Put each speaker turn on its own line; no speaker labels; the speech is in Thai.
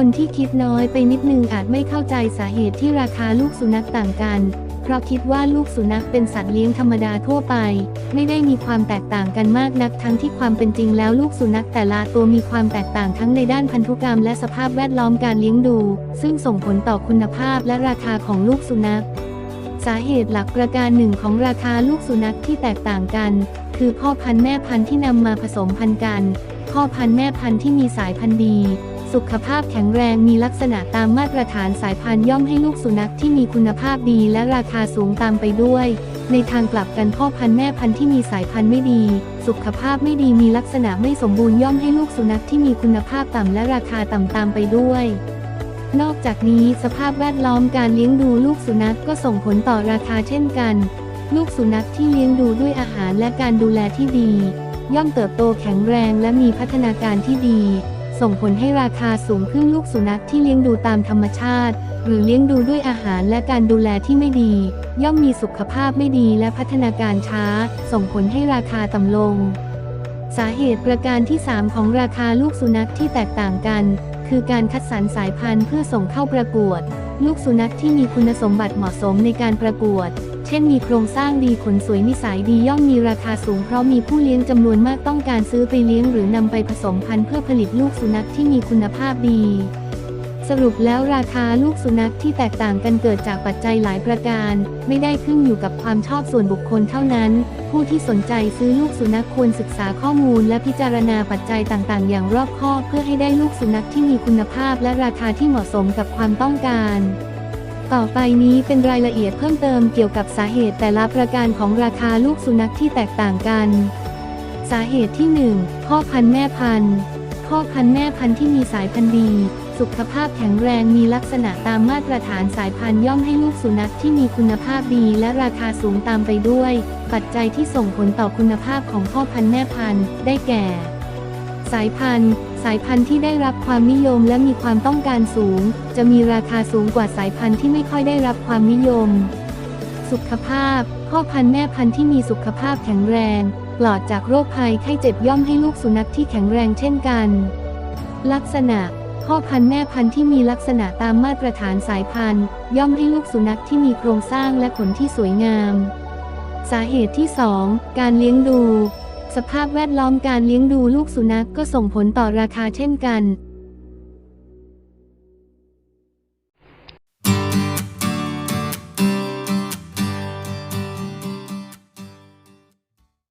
คนที่คิดน้อยไปนิดนึงอาจไม่เข้าใจสาเหตุที่ราคาลูกสุนัขต่างกัน เพราะคิดว่าลูกสุนัขเป็นสัตว์เลี้ยงธรรมดาทั่วไป ไม่ได้มีความแตกต่างกันมากนักทั้งที่ความเป็นจริงแล้วลูกสุนัขแต่ละตัวมีความแตกต่างทั้งในด้านพันธุกรรมและสภาพแวดล้อมการเลี้ยงดู ซึ่งส่งผลต่อคุณภาพและราคาของลูกสุนัข สาเหตุหลักประการหนึ่งของราคาลูกสุนัขที่แตกต่างกัน คือพ่อพันธุ์แม่พันธุ์ที่นำมาผสมพันธุ์กัน พ่อพันธุ์แม่พันธุ์ที่มีสายพันธุ์ดี สุขภาพแข็งแรงมีลักษณะตามมาตรฐานสายพันธุ์ย่อมให้ลูกสุนัขที่มีคุณภาพดีและราคาสูงตามไปด้วย ในทางกลับกันพ่อพันธุ์แม่พันธุ์ที่มีสายพันธุ์ไม่ดี สุขภาพไม่ดีมีลักษณะไม่สมบูรณ์ย่อมให้ลูกสุนัขที่มีคุณภาพต่ำและราคาต่ำตามไปด้วยนอกจากนี้สภาพแวดล้อมการเลี้ยงดูลูกสุนัขก็ส่งผลต่อราคาเช่นกัน ลูกสุนัขที่เลี้ยงดูด้วยอาหารและการดูแลที่ดี ย่อมเติบโตแข็งแรงและมีพัฒนาการที่ดี ส่งผลให้ราคาสูงขึ้นลูกสุนัขที่เลี้ยงดูตามธรรมชาติ หรือเลี้ยงดูด้วยอาหารและการดูแลที่ไม่ดี ย่อมมีสุขภาพไม่ดีและพัฒนาการช้า ส่งผลให้ราคาต่ำลง สาเหตุประการที่ 3 ของราคาลูกสุนัขที่แตกต่างกัน คือการคัดสรรสายพันธุ์เพื่อส่งเข้าประกวด ลูกสุนัขที่มีคุณสมบัติเหมาะสมในการประกวด เช่นมีโครงสร้างดีขนสวยนิสัยดีย่อมมีราคาสูงเพราะมีผู้เลี้ยงจำนวนมากต้องการซื้อไปเลี้ยงหรือนำไปผสมพันธุ์เพื่อผลิตลูกสุนัขที่มีคุณภาพดี สรุปแล้วราคาลูกสุนัขที่แตกต่างกันเกิดจากปัจจัยหลายประการ ไม่ได้ขึ้นอยู่กับความชอบส่วนบุคคลเท่านั้น ผู้ที่สนใจซื้อลูกสุนัขควรศึกษาข้อมูลและพิจารณาปัจจัยต่างๆ อย่างรอบคอบเพื่อให้ได้ลูกสุนัขที่มีคุณภาพและราคาที่เหมาะสมกับความต้องการ ต่อไปนี้เป็นรายละเอียดเพิ่มเติมเกี่ยวกับสาเหตุแต่ละประการของราคาลูกสุนัขที่แตกต่างกัน สาเหตุที่ 1 พ่อพันธุ์แม่พันธุ์พ่อพันธุ์แม่พันธุ์ที่มีสายพันธุ์ดี สุขภาพแข็งแรงมีลักษณะตามมาตรฐานสายพันธุ์ย่อมให้ลูกสุนัขที่มีคุณภาพดีและราคาสูงตามไปด้วย ปัจจัยที่ส่งผลต่อคุณภาพของพ่อพันธุ์แม่พันธุ์ได้แก่ สายพันธุ์ สายพันธุ์ที่ได้รับความนิยมและมีความต้องการสูง จะมีราคาสูงกว่าสายพันธุ์ที่ไม่ค่อยได้รับความนิยม สุขภาพ พ่อพันธุ์แม่พันธุ์ที่มีสุขภาพแข็งแรง ปลอดจากโรคภัยไข้เจ็บย่อมให้ลูกสุนัขที่แข็งแรงเช่นกัน ลักษณะ พ่อพันธุ์แม่พันธุ์ที่มีลักษณะตามมาตรฐานสายพันธุ์ ย่อมให้ลูกสุนัขที่มีโครงสร้างและขนที่สวยงาม สาเหตุที่ 2 การเลี้ยงดู สภาพแวดล้อมการเลี้ยงดูลูกสุนัขก็ส่งผลต่อราคาเช่นกัน